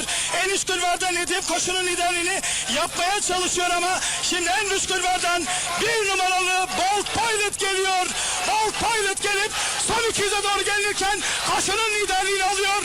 var. En üst kulvarda Nedim koşunun liderliğini yapmaya çalışıyor ama şimdi en üst kulvardan bir numaralı Bolt Pilot geliyor. Bolt Pilot gelip son 200'e doğru gelirken koşunun liderliğini alıyor.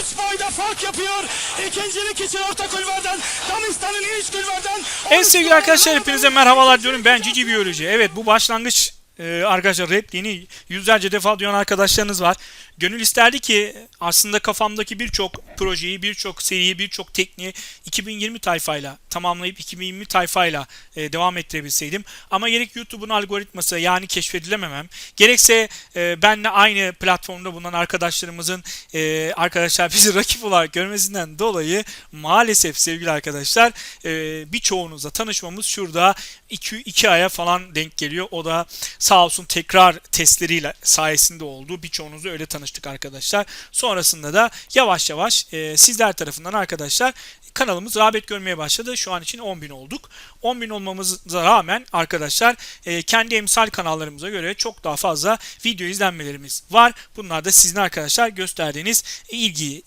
3 boyda fark yapıyor. İkincilik için orta kulvardan Danistan'ın üst kulvardan Evet sevgili arkadaşlar hepinize merhabalar diyorum. Ben Cici Biyoloji. Evet bu başlangıç e, arkadaşlar repliğini yüzlerce defa duyan arkadaşlarınız var. Gönül isterdi ki aslında kafamdaki birçok projeyi, birçok seriyi, birçok tekniği 2020 tayfayla tamamlayıp 2020 tayfayla e, devam ettirebilseydim. Ama gerek YouTube'un algoritması yani keşfedilememem, gerekse e, benle aynı platformda bulunan arkadaşlarımızın e, arkadaşlar bizi rakip olarak görmesinden dolayı maalesef sevgili arkadaşlar e, birçoğunuzla tanışmamız şurada 2 aya falan denk geliyor. O da sağ olsun tekrar testleriyle sayesinde oldu. Birçoğunuzla öyle tanıştık arkadaşlar. Sonrasında da yavaş yavaş e, sizler tarafından arkadaşlar kanalımız rağbet görmeye başladı. Şu an için 10.000 olduk. 10.000 olmamıza rağmen arkadaşlar e, kendi emsal kanallarımıza göre çok daha fazla video izlenmelerimiz var. Bunlar da sizin arkadaşlar gösterdiğiniz ilgiyi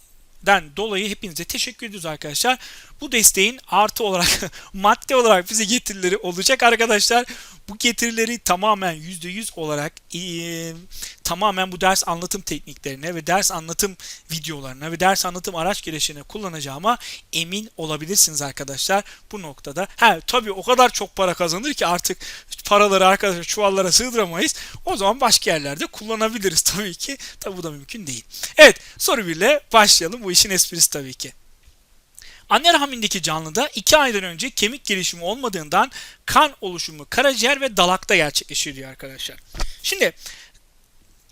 den dolayı hepinize teşekkür ediyoruz arkadaşlar. Bu desteğin artı olarak madde olarak bize getirileri olacak arkadaşlar. Bu getirileri tamamen %100 olarak eee, tamamen bu ders anlatım tekniklerine ve ders anlatım videolarına ve ders anlatım araç gelişine kullanacağıma emin olabilirsiniz arkadaşlar bu noktada. Ha tabii o kadar çok para kazanır ki artık paraları arkadaşlar çuvallara sığdıramayız. O zaman başka yerlerde kullanabiliriz tabii ki. Tabii bu da mümkün değil. Evet soru 1 ile başlayalım. Bu işin esprisi tabii ki. Anne rahmindeki canlıda 2 aydan önce kemik gelişimi olmadığından kan oluşumu karaciğer ve dalakta gerçekleşir diyor arkadaşlar. Şimdi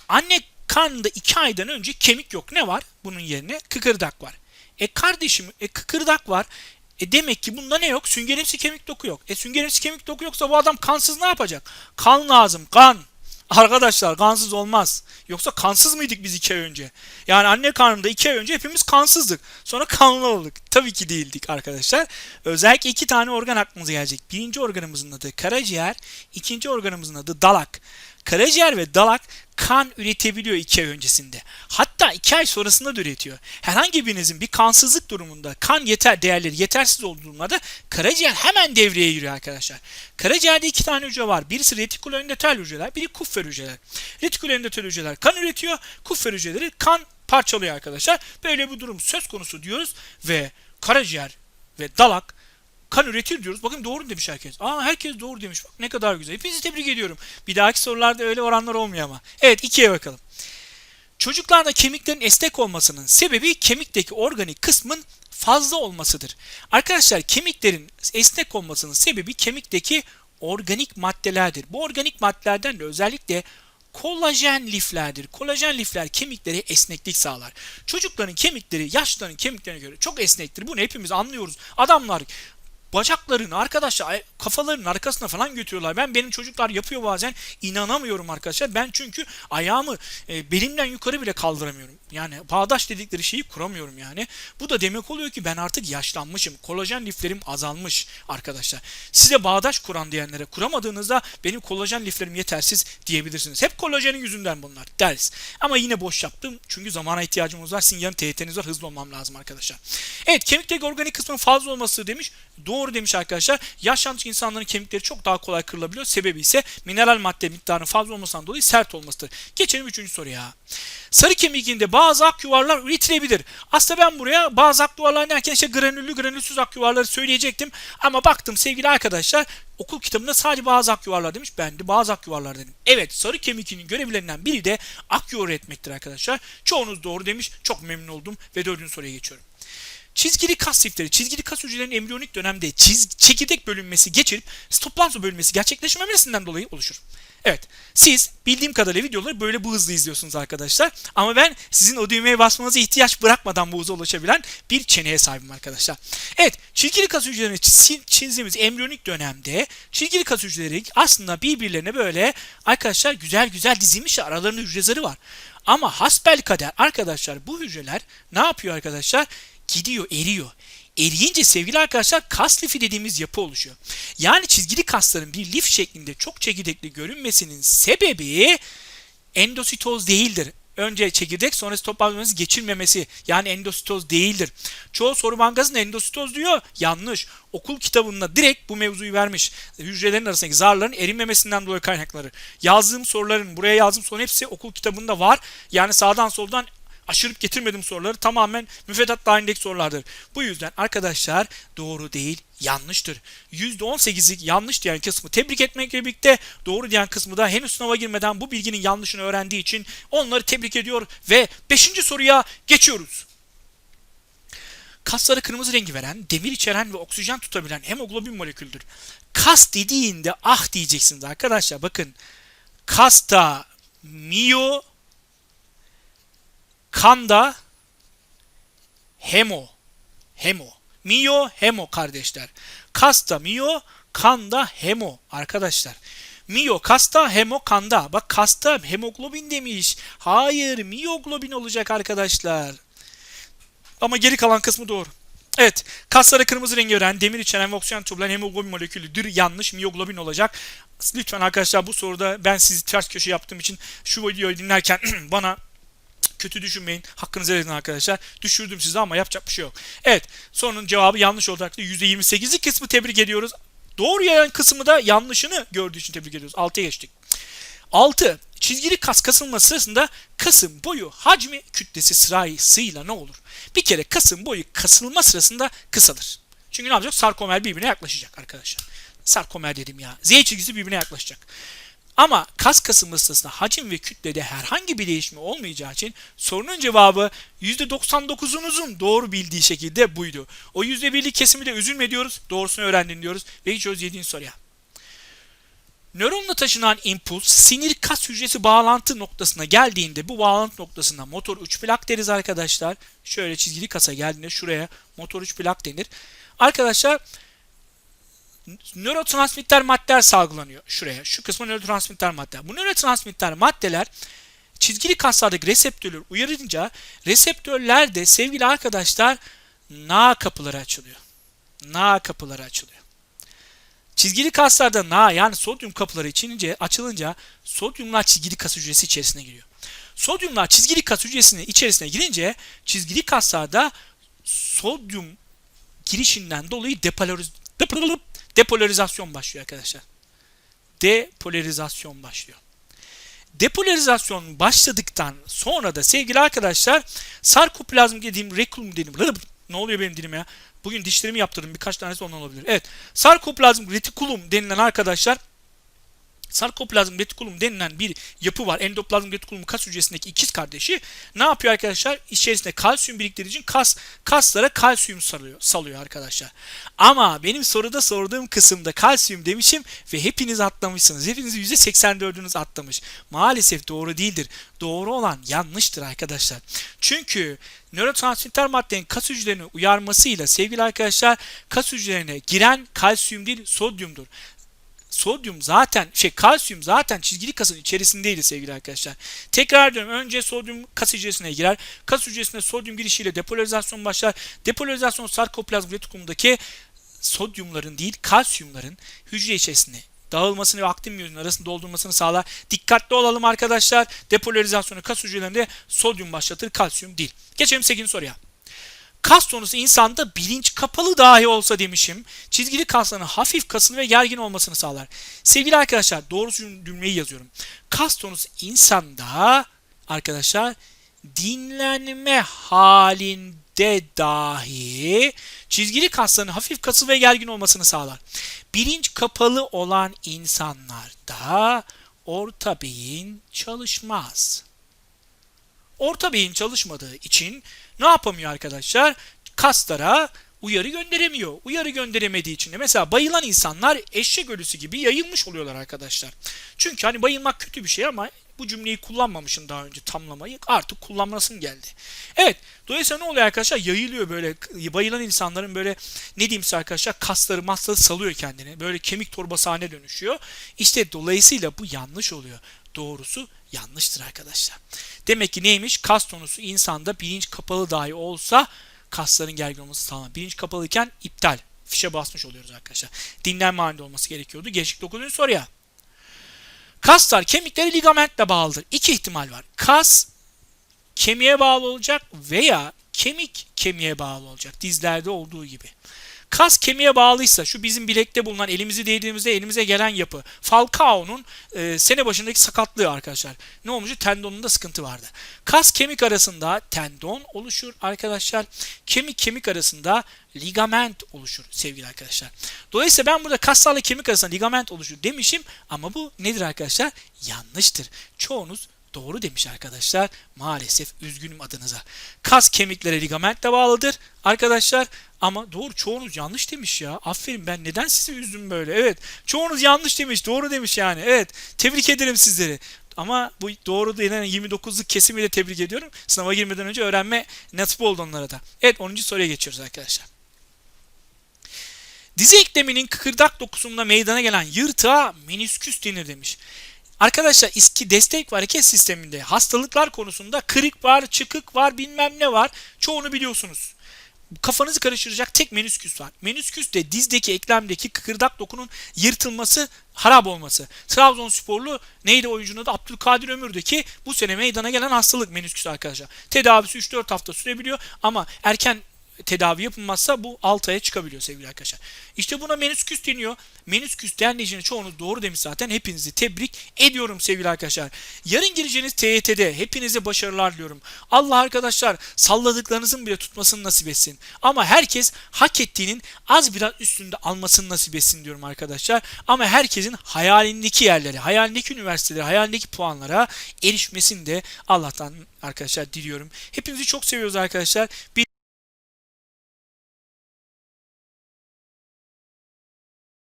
anne karnında 2 aydan önce kemik yok. Ne var? Bunun yerine kıkırdak var. E kardeşim e kıkırdak var. E demek ki bunda ne yok? Süngerimsi kemik doku yok. E süngerimsi kemik doku yoksa bu adam kansız ne yapacak? Kan lazım. Kan. Arkadaşlar kansız olmaz. Yoksa kansız mıydık biz iki ay önce? Yani anne karnında iki ay önce hepimiz kansızdık. Sonra kanlı olduk. Tabii ki değildik arkadaşlar. Özellikle iki tane organ aklımıza gelecek. Birinci organımızın adı karaciğer. ikinci organımızın adı dalak. Karaciğer ve dalak kan üretebiliyor 2 ay öncesinde. Hatta 2 ay sonrasında da üretiyor. Herhangi birinizin bir kansızlık durumunda kan yeter değerleri yetersiz olduğu durumlarda karaciğer hemen devreye giriyor arkadaşlar. Karaciğerde iki tane hücre var. Birisi retikuloendotel hücreler, biri kuffer hücreler. Retikuloendotel hücreler kan üretiyor, kuffer hücreleri kan parçalıyor arkadaşlar. Böyle bir durum söz konusu diyoruz ve karaciğer ve dalak kan üretir diyoruz. Bakın doğru demiş herkes. Aa herkes doğru demiş. Bak ne kadar güzel. Hepinizi tebrik ediyorum. Bir dahaki sorularda öyle oranlar olmuyor ama. Evet ikiye bakalım. Çocuklarda kemiklerin esnek olmasının sebebi kemikteki organik kısmın fazla olmasıdır. Arkadaşlar kemiklerin esnek olmasının sebebi kemikteki organik maddelerdir. Bu organik maddelerden de özellikle kolajen liflerdir. Kolajen lifler kemiklere esneklik sağlar. Çocukların kemikleri yaşlıların kemiklerine göre çok esnektir. Bunu hepimiz anlıyoruz. Adamlar bacaklarını arkadaşlar kafalarının arkasına falan götürüyorlar. Ben benim çocuklar yapıyor bazen inanamıyorum arkadaşlar. Ben çünkü ayağımı e, belimden yukarı bile kaldıramıyorum. Yani bağdaş dedikleri şeyi kuramıyorum yani. Bu da demek oluyor ki ben artık yaşlanmışım. Kolajen liflerim azalmış arkadaşlar. Size bağdaş kuran diyenlere kuramadığınızda benim kolajen liflerim yetersiz diyebilirsiniz. Hep kolajenin yüzünden bunlar deriz. Ama yine boş yaptım. Çünkü zamana ihtiyacımız var. Sizin yarın var. Hızlı olmam lazım arkadaşlar. Evet kemikteki organik kısmın fazla olması demiş. Doğru demiş arkadaşlar. Yaşlanmış insanların kemikleri çok daha kolay kırılabiliyor. Sebebi ise mineral madde miktarının fazla olmasından dolayı sert olmasıdır. Geçelim üçüncü soruya. Sarı kemiğinde bazı ak yuvarlar üretilebilir. Aslında ben buraya bazı ak yuvarlar derken işte granüllü granülsüz ak yuvarları söyleyecektim. Ama baktım sevgili arkadaşlar okul kitabında sadece bazı ak yuvarlar demiş. Ben de bazı ak yuvarlar dedim. Evet sarı kemiğinin görevlerinden biri de ak yuvar üretmektir arkadaşlar. Çoğunuz doğru demiş. Çok memnun oldum ve dördüncü soruya geçiyorum. Çizgili kas lifleri, çizgili kas hücrelerinin embriyonik dönemde çiz, çekirdek bölünmesi geçirip stoplazma bölünmesi gerçekleşmemesinden dolayı oluşur. Evet, siz bildiğim kadarıyla videoları böyle bu hızlı izliyorsunuz arkadaşlar. Ama ben sizin o düğmeye basmanıza ihtiyaç bırakmadan bu hıza ulaşabilen bir çeneye sahibim arkadaşlar. Evet, çizgili kas hücrelerini çiz- çizdiğimiz embriyonik dönemde çizgili kas hücreleri aslında birbirlerine böyle arkadaşlar güzel güzel dizilmiş aralarında hücre zarı var. Ama hasbel kader arkadaşlar bu hücreler ne yapıyor arkadaşlar? Gidiyor, eriyor. Eriyince sevgili arkadaşlar kas lifi dediğimiz yapı oluşuyor. Yani çizgili kasların bir lif şeklinde çok çekirdekli görünmesinin sebebi endositoz değildir. önce çekirdek sonra sitoplazmamız geçirmemesi yani endositoz değildir. Çoğu soru bankasında endositoz diyor. Yanlış. Okul kitabında direkt bu mevzuyu vermiş. Hücrelerin arasındaki zarların erinmemesinden dolayı kaynakları. Yazdığım soruların buraya yazdığım soruların hepsi okul kitabında var. Yani sağdan soldan aşırıp getirmedim soruları tamamen müfredat dahilindeki sorulardır. Bu yüzden arkadaşlar doğru değil yanlıştır. %18'lik yanlış diyen kısmı tebrik etmekle birlikte doğru diyen kısmı da henüz sınava girmeden bu bilginin yanlışını öğrendiği için onları tebrik ediyor ve 5. soruya geçiyoruz. Kasları kırmızı rengi veren, demir içeren ve oksijen tutabilen hemoglobin moleküldür. Kas dediğinde ah diyeceksiniz arkadaşlar. Bakın kasta miyo Kanda hemo. Hemo. Mio hemo kardeşler. Kasta mio, kanda hemo arkadaşlar. Mio kasta hemo kanda. Bak kasta hemoglobin demiş. Hayır miyoglobin olacak arkadaşlar. Ama geri kalan kısmı doğru. Evet, kaslara kırmızı rengi veren, demir içeren ve oksijen toplayan hemoglobin molekülüdür. Yanlış, miyoglobin olacak. Lütfen arkadaşlar bu soruda ben sizi ters köşe yaptığım için şu videoyu dinlerken bana kötü düşünmeyin. Hakkınızı verin arkadaşlar. Düşürdüm sizi ama yapacak bir şey yok. Evet. Sorunun cevabı yanlış olarak %28'lik kısmı tebrik ediyoruz. Doğru yayan kısmı da yanlışını gördüğü için tebrik ediyoruz. 6'ya geçtik. 6. Çizgili kas kasılması sırasında kasın boyu, hacmi, kütlesi sırasıyla ne olur? Bir kere kasın boyu kasılma sırasında kısalır. Çünkü ne yapacak? Sarkomer birbirine yaklaşacak arkadaşlar. Sarkomer dedim ya. Z çizgisi birbirine yaklaşacak. Ama kas kasılması sırasında hacim ve kütlede herhangi bir değişme olmayacağı için sorunun cevabı %99'unuzun doğru bildiği şekilde buydu. O %1'lik kesimi de üzülme diyoruz. Doğrusunu öğrendin diyoruz. Ve geçiyoruz 7. soruya. Nöronla taşınan impuls sinir kas hücresi bağlantı noktasına geldiğinde bu bağlantı noktasında motor 3 plak deriz arkadaşlar. Şöyle çizgili kasa geldiğinde şuraya motor 3 plak denir. Arkadaşlar nörotransmitter maddeler salgılanıyor şuraya. Şu kısmı nörotransmitter maddeler. Bu nörotransmitter maddeler çizgili kaslardaki reseptörler uyarınca reseptörlerde sevgili arkadaşlar na kapıları açılıyor. Na kapıları açılıyor. Çizgili kaslarda na yani sodyum kapıları içince açılınca sodyumlar çizgili kas hücresi içerisine giriyor. Sodyumlar çizgili kas hücresinin içerisine girince çizgili kaslarda sodyum girişinden dolayı depolariz depolarizasyon başlıyor arkadaşlar. Depolarizasyon başlıyor. Depolarizasyon başladıktan sonra da sevgili arkadaşlar sarkoplazm dediğim rekulum dediğim ne oluyor benim dilim ya? Bugün dişlerimi yaptırdım. Birkaç tanesi ondan olabilir. Evet. Sarkoplazm retikulum denilen arkadaşlar sarkoplazm retikulum denilen bir yapı var. Endoplazm retikulum kas hücresindeki ikiz kardeşi ne yapıyor arkadaşlar? İçerisinde kalsiyum biriktirdiği için kas kaslara kalsiyum salıyor, salıyor arkadaşlar. Ama benim soruda sorduğum kısımda kalsiyum demişim ve hepiniz atlamışsınız. Hepiniz %84'ünüz atlamış. Maalesef doğru değildir. Doğru olan yanlıştır arkadaşlar. Çünkü nörotransmitter maddenin kas hücrelerini uyarmasıyla sevgili arkadaşlar kas hücrelerine giren kalsiyum değil sodyumdur sodyum zaten şey kalsiyum zaten çizgili kasın içerisindeydi sevgili arkadaşlar. Tekrar diyorum önce sodyum kas hücresine girer. Kas hücresine sodyum girişiyle depolarizasyon başlar. Depolarizasyon sarkoplazm retikulumdaki sodyumların değil kalsiyumların hücre içerisine dağılmasını ve aktin miyonun arasında doldurmasını sağlar. Dikkatli olalım arkadaşlar. Depolarizasyonu kas hücrelerinde sodyum başlatır, kalsiyum değil. Geçelim 8. soruya. Kas tonusu insanda bilinç kapalı dahi olsa demişim. Çizgili kasların hafif kasılı ve gergin olmasını sağlar. Sevgili arkadaşlar doğru cümleyi yazıyorum. Kas tonusu insanda arkadaşlar dinlenme halinde dahi çizgili kasların hafif kasılı ve gergin olmasını sağlar. Bilinç kapalı olan insanlarda orta beyin çalışmaz. Orta beyin çalışmadığı için ne yapamıyor arkadaşlar? Kaslara uyarı gönderemiyor. Uyarı gönderemediği için de mesela bayılan insanlar eşek ölüsü gibi yayılmış oluyorlar arkadaşlar. Çünkü hani bayılmak kötü bir şey ama bu cümleyi kullanmamışım daha önce tamlamayı. Artık kullanmasın geldi. Evet. Dolayısıyla ne oluyor arkadaşlar? Yayılıyor böyle. Bayılan insanların böyle ne diyeyim size arkadaşlar kasları masları salıyor kendini. Böyle kemik torbası haline dönüşüyor. İşte dolayısıyla bu yanlış oluyor. Doğrusu yanlıştır arkadaşlar. Demek ki neymiş? Kas tonusu insanda bilinç kapalı dahi olsa kasların gergin olması sağlanır. Bilinç kapalıyken iptal. Fişe basmış oluyoruz arkadaşlar. Dinlenme halinde olması gerekiyordu. Geçtik 9. soruya. Kaslar kemikleri ligamentle bağlıdır. İki ihtimal var. Kas kemiğe bağlı olacak veya kemik kemiğe bağlı olacak dizlerde olduğu gibi. Kas kemiğe bağlıysa şu bizim bilekte bulunan elimizi değdiğimizde elimize gelen yapı Falcao'nun e, sene başındaki sakatlığı arkadaşlar. Ne olmuştu? Tendonunda sıkıntı vardı. Kas kemik arasında tendon oluşur arkadaşlar. Kemik kemik arasında ligament oluşur sevgili arkadaşlar. Dolayısıyla ben burada kaslarla kemik arasında ligament oluşur demişim ama bu nedir arkadaşlar? Yanlıştır. Çoğunuz Doğru demiş arkadaşlar. Maalesef üzgünüm adınıza. Kas kemiklere ligamentle bağlıdır arkadaşlar. Ama doğru çoğunuz yanlış demiş ya. Aferin ben neden sizi üzdüm böyle? Evet çoğunuz yanlış demiş. Doğru demiş yani. Evet tebrik ederim sizleri. Ama bu doğru denen 29'luk kesimiyle tebrik ediyorum. Sınava girmeden önce öğrenme nasip oldu onlara da. Evet 10. soruya geçiyoruz arkadaşlar. Dizi ekleminin kıkırdak dokusunda meydana gelen yırtığa menisküs denir demiş. Arkadaşlar iski destek ve hareket sisteminde hastalıklar konusunda kırık var, çıkık var, bilmem ne var. Çoğunu biliyorsunuz. Kafanızı karıştıracak tek menisküs var. Menisküs de dizdeki eklemdeki kıkırdak dokunun yırtılması, harap olması. Trabzonsporlu neydi oyuncunun adı? Abdülkadir Ömür'deki bu sene meydana gelen hastalık menisküs arkadaşlar. Tedavisi 3-4 hafta sürebiliyor ama erken tedavi yapılmazsa bu 6 aya çıkabiliyor sevgili arkadaşlar. İşte buna menisküs deniyor. Menisküs dendiğine çoğunuz doğru demiş zaten. Hepinizi tebrik ediyorum sevgili arkadaşlar. Yarın gireceğiniz TYT'de hepinize başarılar diliyorum. Allah arkadaşlar salladıklarınızın bile tutmasını nasip etsin. Ama herkes hak ettiğinin az biraz üstünde almasını nasip etsin diyorum arkadaşlar. Ama herkesin hayalindeki yerlere, hayalindeki üniversitelere, hayalindeki puanlara erişmesini de Allah'tan arkadaşlar diliyorum. Hepinizi çok seviyoruz arkadaşlar. Bir